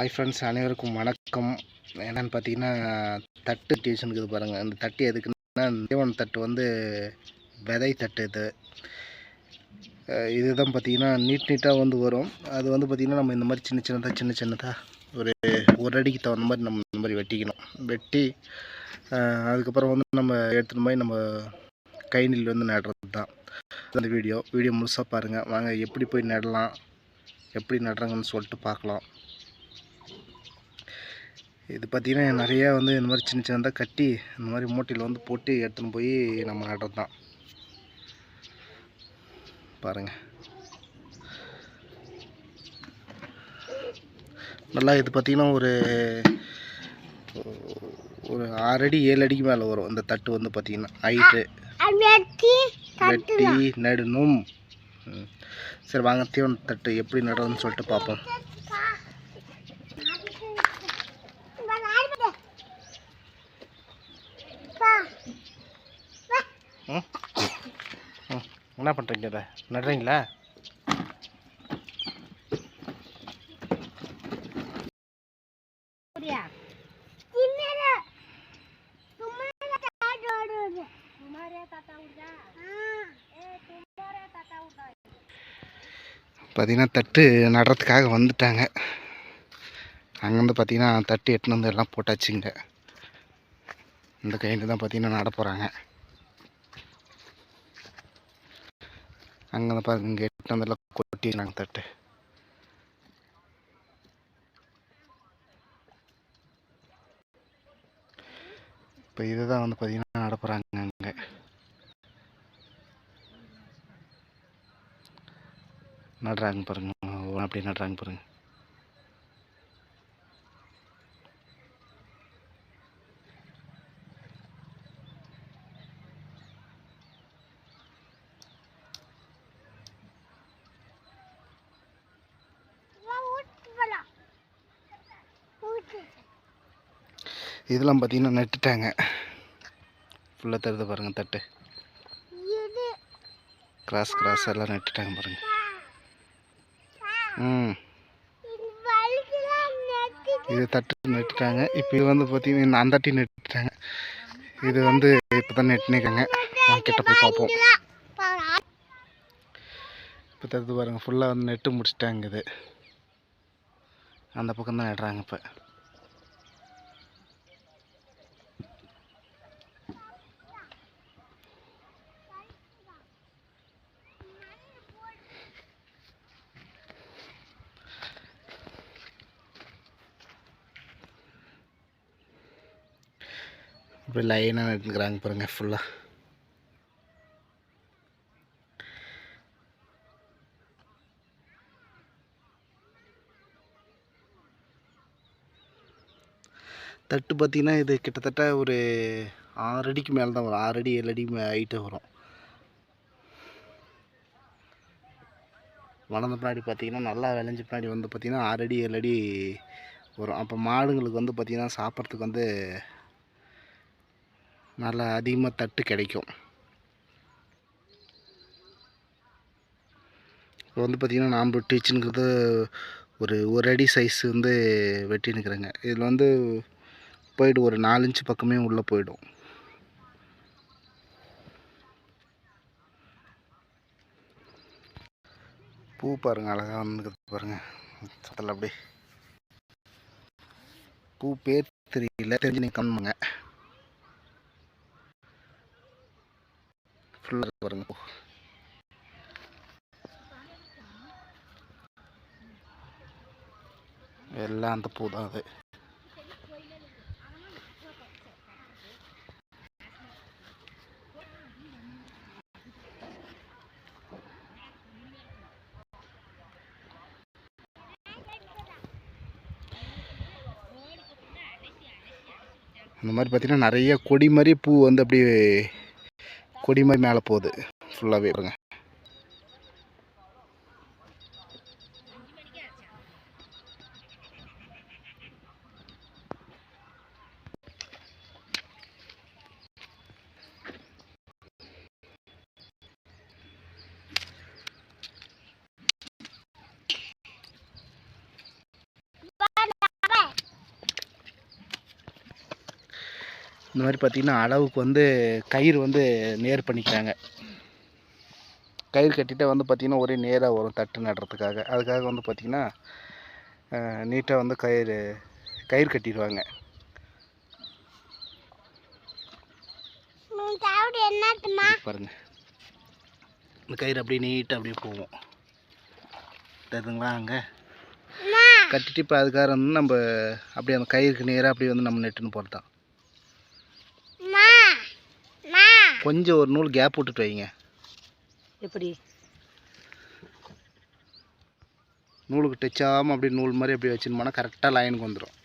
Hi friends அனைவருக்கும் வணக்கம். என்னென்னு பார்த்தீங்கன்னா தட்டு டியூஷனுக்கு இது பாருங்கள் இந்த தட்டு எதுக்குன்னா தேவன் தட்டு வந்து விதை தட்டு இது. இதுதான் பார்த்தீங்கன்னா நீட் நீட்டாக வந்து வரும். அது வந்து பார்த்திங்கன்னா நம்ம இந்த மாதிரி சின்ன சின்னதாக சின்ன சின்னதாக ஒரு ஒரு அடிக்கு தகுந்த மாதிரி நம்ம இந்த மாதிரி வெட்டிக்கணும். வெட்டி அதுக்கப்புறம் வந்து நம்ம எடுத்துகிட்டு போய் நம்ம கைனில் வந்து நடுறது தான் அந்த வீடியோ வீடியோ முழுசாக பாருங்கள் வாங்க எப்படி போய் நடலாம்? எப்படி நடுறாங்கன்னு சொல்லிட்டு பார்க்கலாம். இது பார்த்திங்கன்னா நிறையா வந்து இந்த மாதிரி சின்ன சின்னதாக கட்டி இந்த மாதிரி மூட்டையில் வந்து போட்டு எடுத்துன்னு போய் நம்ம நடுறது தான். பாருங்கள் நல்லா இது பார்த்திங்கன்னா ஒரு ஒரு ஆறு அடி ஏழு அடிக்கு மேலே வரும் இந்த தட்டு வந்து பார்த்திங்கன்னா. ஹைட்டு. வெட்டி நடணும். சரி வாங்க தீவன தட்டு எப்படி நடுறதுன்னு சொல்லிட்டு பார்ப்போம். ம். ம். என்ன பண்ணுறீங்க இதை? நடுறீங்களா? பார்த்தீங்கன்னா தட்டு நடுறதுக்காக வந்துட்டாங்க. அங்கேருந்து பார்த்தீங்கன்னா தட்டு எட்டுன்னு வந்து எல்லாம் போட்டாச்சுங்க. இந்த கையில் தான் பார்த்தீங்கன்னா நட போகிறாங்க அங்கே பாருங்க இங்கே எட்டு வந்து எல்லாம் நாங்கள் தட்டு. இப்போ இதை தான் வந்து பார்த்திங்கன்னா நடப்புகிறாங்க அங்கே. நடுறாங்க பாருங்க அப்படி நடுறாங்க பாருங்க. இதெல்லாம் பார்த்தீங்கன்னா நட்டுட்டாங்க. ஃபுல்லாக தருது பாருங்க தட்டு. கிராஸ் கிராஸ் எல்லாம் நட்டுட்டாங்க பாருங்க. ம். இது தட்டு நட்டுட்டாங்க. இப்போ இது வந்து பார்த்தீங்கன்னா அந்தாட்டி நட்டுட்டாங்க. இது வந்து இப்போ தான் நட்டுனிருக்காங்க கிட்ட போய் பார்ப்போம். இப்போ தருது பாருங்க ஃபுல்லாக வந்து நெட்டு முடிச்சிட்டாங்க இது. அந்த பக்கம் தான் நடுறாங்க இப்போ. அப்படி லைனாக நட்டுக்கிறாங்க பாருங்க ஃபுல்லாக தட்டு பார்த்தீங்கன்னா இது கிட்டத்தட்ட ஒரு ஆறு அடிக்கு மேலே தான் வரும். ஆறு அடி ஏழு அடி ஹைட்டு வரும். வளர்ந்த பின்னாடி பார்த்திங்கன்னா நல்லா விளைஞ்ச பின்னாடி வந்து பார்த்திங்கன்னா ஆறு அடி ஏழு அடி வரும். அப்போ மாடுங்களுக்கு வந்து பார்த்திங்கன்னா சாப்பிட்றதுக்கு வந்து நல்லா அதிகமாக தட்டு கிடைக்கும். இப்போ வந்து பார்த்திங்கன்னா நாம் டீச்சுங்கிறது ஒரு ஒரு அடி சைஸ் வந்து வெட்டினுக்கிறேங்க இதில் வந்து போய்ட்டு ஒரு நாலு இன்ச்சு பக்கமே உள்ளே போயிடும். பூ பாருங்கள் அழகாக வந்துக்கிறது பாருங்கள் சத்தில் அப்படியே பூ பேர் தெரியல தெரிஞ்சு நீங்கள் கம்முங்க ஃபுல்லாக பாருங்க. எல்லாம் அந்த பூ தான் அது. இந்த மாதிரி பார்த்தீங்கன்னா நிறைய கொடி மாதிரி பூ வந்து அப்படியே கொடி மாதிரி மேலே போகுது. ஃபுல்லாகவே பாருங்க. இந்த மாதிரி பார்த்திங்கன்னா அளவுக்கு வந்து கயிறு வந்து நேர் பண்ணிக்கிறாங்க. கயிறு கட்டிட்டு வந்து பார்த்திங்கன்னா ஒரே நேராக வரும் தட்டு நடுறதுக்காக. அதுக்காக வந்து பார்த்திங்கன்னா நீட்டாக வந்து கயிறு கயிறு கட்டிடுவாங்க. என்னத்துமா? பாருங்க. இந்த கயிறு அப்படியே நீட்டாக அப்படியே போகும். தெரியுதுங்களா அங்கே? கட்டிட்டு இப்போ அதுக்காக வந்து நம்ம அப்படியே அந்த கயிறுக்கு நேராக அப்படியே வந்து நம்ம நெட்டுன்னு போகிறது தான் மா மா கொஞ்சம் ஒரு நூல் கேப் விட்டுட்டு வைங்க. எப்படி? நூலுக்கு டச் ஆகாமல் அப்படியே நூல் மாதிரி அப்படியே வச்சுன்னு கரெக்டாக லைனுக்கு வந்துடும்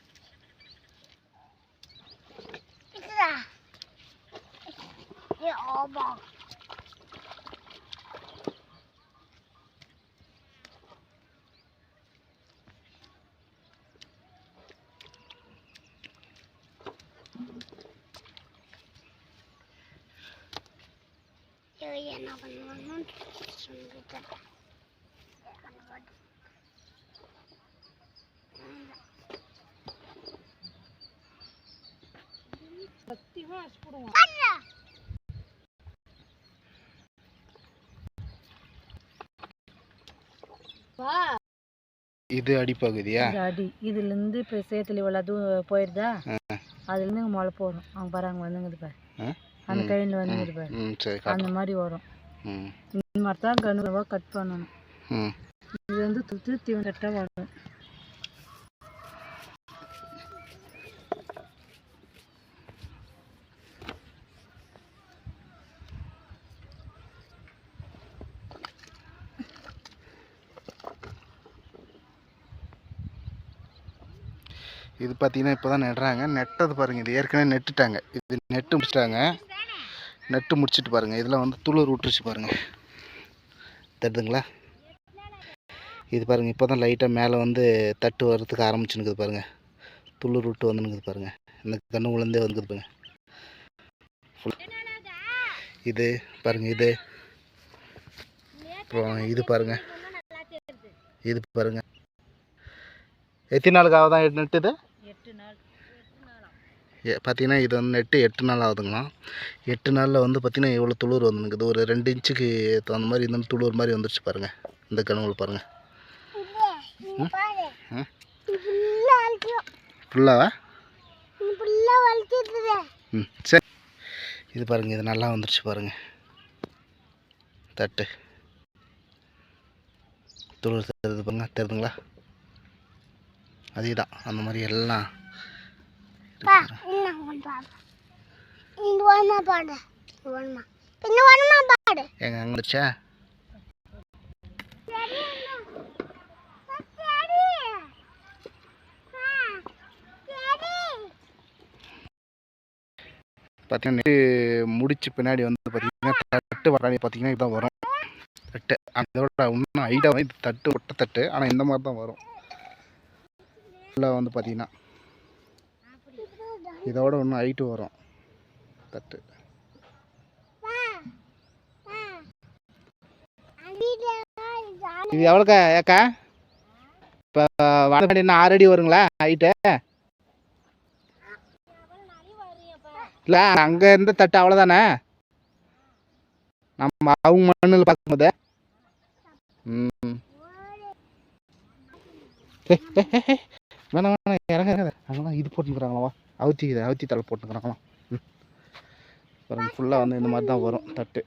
என்ன பண்ணுவான்னு சொல்லிட்டு வா இது அடிப்பகுதியா? இது அடி. இதுலேருந்து இப்போ சேத்துல இவ்வளோ தூரம் போயிடுதா அதுலேருந்து இங்கே முளை போடும் அவங்க பாருங்க வந்துங்குது பாரு? அந்த. கையில் வந்துங்குது பாரு. அந்த மாதிரி வரும். இந்த மாதிரி தான் கணுவாக கட் பண்ணணும். இது வந்து துத்து தீவனட்டாக வரும். இது பார்த்தீங்கன்னா இப்போ தான் நடுறாங்க. நெட்டது பாருங்கள் இது ஏற்கனவே நெட்டுட்டாங்க. இது நெட்டு முடிச்சிட்டாங்க. நட்டு முடிச்சுட்டு பாருங்கள் இதில் வந்து துளிர் விட்டுருச்சு பாருங்கள் தருதுங்களா இது பாருங்கள் இப்போ தான் லைட்டாக மேலே வந்து தட்டு வர்றதுக்கு ஆரம்பிச்சுனுக்குது பாருங்கள் துளிர் விட்டு வந்துனுக்குது பாருங்கள் இந்த கண்ணு உளுந்தே வந்துக்குது பாருங்கள் இது பாருங்கள் இது. அப்புறம் இது பாருங்கள் இது பாருங்கள் எத்தனை நாளுக்காக தான் நெட்டுது? எட்டு நாள். பார்த்தீங்கன்னா இது வந்து நெட்டு எட்டு நாள் ஆகுதுங்களாம் எட்டு நாளில் வந்து பார்த்தீங்கன்னா எவ்வளோ துளிர் வந்துருக்குது ஒரு ரெண்டு இன்ச்சுக்கு தகுந்த மாதிரி இந்த துளிர் மாதிரி வந்துருச்சு பாருங்கள் இந்த கனவுல பாருங்கள் ஃபுல்லாவா ம்? சரி. இது பாருங்கள் இது நல்லா வந்துருச்சு பாருங்கள் தட்டு. துளிர் தருது பாருங்க. தெரியுதுங்களா அதே தான் அந்த மாதிரி எல்லாம் எங்க பார்த்தீங்கன்னா முடிச்சு பின்னாடி வந்து பார்த்தீங்கன்னா தட்டு வராடி பார்த்தீங்கன்னா இதுதான் வரும். தட்டு. அதோட இன்னும் ஹைட்டாக இது தட்டு ஒட்ட தட்டு. ஆனால் இந்த மாதிரி தான் வரும். ஃபுல்லாக வந்து பார்த்தீங்கன்னா இதோட இன்னும் ஹைட்டு வரும். தட்டு. இது எவ்வளோக்கா ஏக்கா? இப்போ வடபடி என்ன ஆறு அடி வருங்களா ஹைட்டு இல்லை அங்கே இருந்த தட்டு அவ்வளோதானே? நம்ம அவங்க மண்ணில் பார்க்கும்போது. ம். வேணாம் வேணாம் இறங்க இறங்க. அங்கெல்லாம் இது போட்டுக்கிறாங்களா அவுத்தி இது அவுத்தி தலை போட்டுக்கிறாங்களாம் ம். பாருங்க ஃபுல்லாக வந்து இந்த மாதிரி தான் வரும் தட்டு.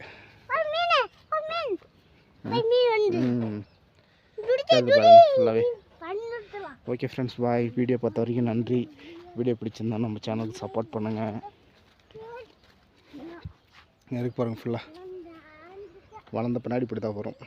ம். ஃபுல்லாகவே ஓகே ஃப்ரெண்ட்ஸ் பாய் வீடியோ பார்த்த வரைக்கும் நன்றி. வீடியோ பிடிச்சிருந்தா நம்ம சேனலுக்கு சப்போர்ட் பண்ணுங்கள் இருக்கு பாருங்க ஃபுல்லாக வளர்ந்த பின்னாடி இப்படி தான் வரும்.